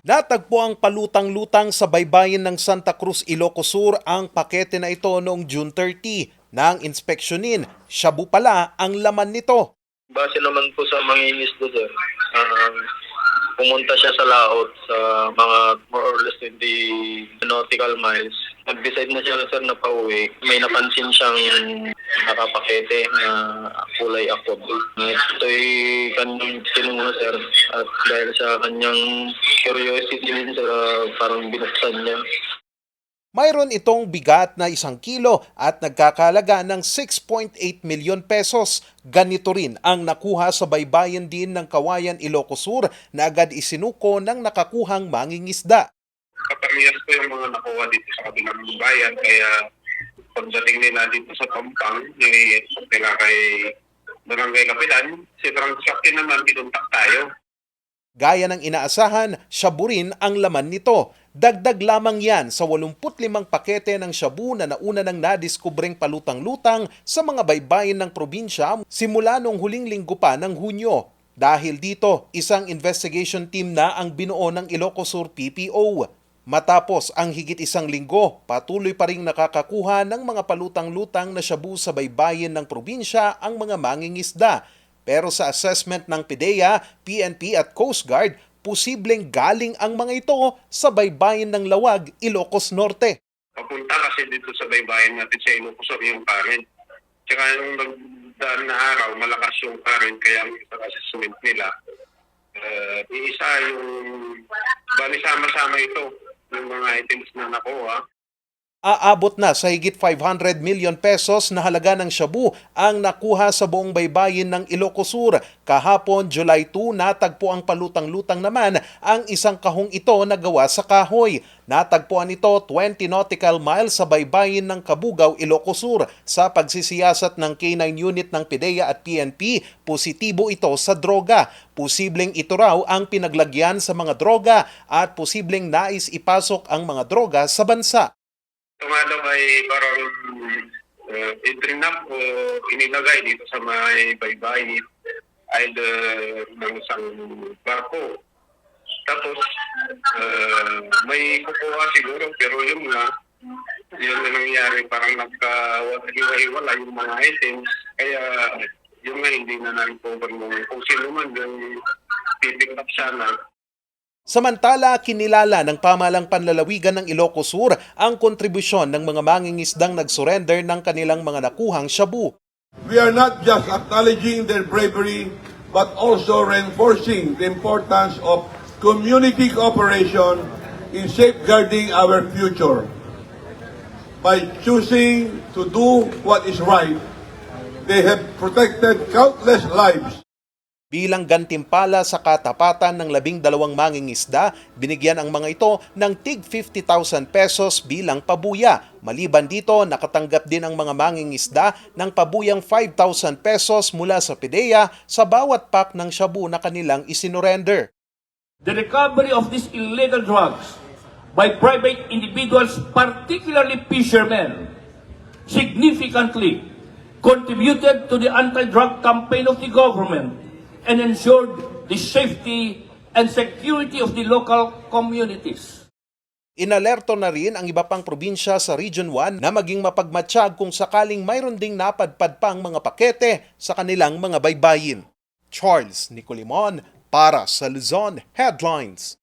Natagpo ang palutang-lutang sa baybayin ng Santa Cruz, Ilocos Sur ang pakete na ito noong June 30. Nang inspeksyonin, shabu pala ang laman nito. Base naman po sa manginis do sir, um, pumunta siya sa laot sa mga more or less 20 nautical miles. Nag-decide na siya sir na pauwi. May napansin siyang nakapakete na kulay aqua blue. Uh, ito'y kanyang tinungo sir. At dahil sa kanyang curiosity din sir, ah, parang binuksan niya. Mayroon itong bigat na isang kilo at nagkakalaga ng 6.8 milyon pesos. Ganito rin ang nakuha sa baybayin din ng Kawayan Ilocos Sur na agad isinuko ng nakakuhang mangingisda. Kaparehas ko yung mga nakuha dito sa kabilang bayan. Kaya pagdating nila dito sa Pampang, eh, nila kay Barangay Kapilan, si Transaction naman, pinuntak tayo. Gaya ng inaasahan, shabu rin ang laman nito. Dagdag lamang yan sa 85 pakete ng shabu na nauna nang nadiskubreng palutang-lutang sa mga baybayin ng probinsya simula noong huling linggo pa ng Hunyo. Dahil dito, isang investigation team na ang binuo ng Ilocos Sur PPO. Matapos ang higit isang linggo, patuloy pa rin nakakakuha ng mga palutang-lutang na shabu sa baybayin ng probinsya ang mga mangingisda. Pero sa assessment ng PIDEA, PNP at Coast Guard, posibleng galing ang mga ito sa baybayin ng Lawag, Ilocos Norte. Papunta kasi dito sa baybayin natin sa Ilocosur yung current. Tsaka yung nagdaan na araw, malakas yung current, kaya ang assessment nila. Uh, isa yung, bali sama-sama ito, yung mga items na nakuha. Aabot na sa higit 500 million pesos na halaga ng shabu ang nakuha sa buong baybayin ng Ilocos Sur. Kahapon, July 2, natagpo ang palutang-lutang naman ang isang kahong ito na gawa sa kahoy. Natagpuan ito 20 nautical miles sa baybayin ng Kabugaw, Ilocos Sur. Sa pagsisiyasat ng K9 unit ng PIDEA at PNP, positibo ito sa droga. Posibleng ito raw ang pinaglagyan sa mga droga at posibleng nais ipasok ang mga droga sa bansa. Ito nga ay parang uh, itrinap o inilagay dito sa may baybay either ng isang barko. Tapos uh, may kukuha siguro pero yun nga yun na nangyari parang nagkahiwa-hiwala yung mga items kaya yun nga hindi na na-recover mo kung sino man yung pipick up sana Samantala, kinilala ng pamalang panlalawigan ng Ilocos Sur ang kontribusyon ng mga mangingisdang nag-surrender ng kanilang mga nakuhang shabu. We are not just acknowledging their bravery, but also reinforcing the importance of community cooperation in safeguarding our future. By choosing to do what is right, they have protected countless lives. Bilang gantimpala sa katapatan ng labing dalawang mangingisda, binigyan ang mga ito ng tig 50,000 pesos bilang pabuya. Maliban dito, nakatanggap din ang mga mangingisda ng pabuyang 5,000 pesos mula sa PIDEA sa bawat pack ng shabu na kanilang isinorender. The recovery of these illegal drugs by private individuals, particularly fishermen, significantly contributed to the anti-drug campaign of the government and ensured the safety and security of the local communities. Inalerto na rin ang iba pang probinsya sa Region 1 na maging mapagmatsyag kung sakaling mayroon ding napadpad pang mga pakete sa kanilang mga baybayin. Charles Nicolimon para sa Luzon Headlines.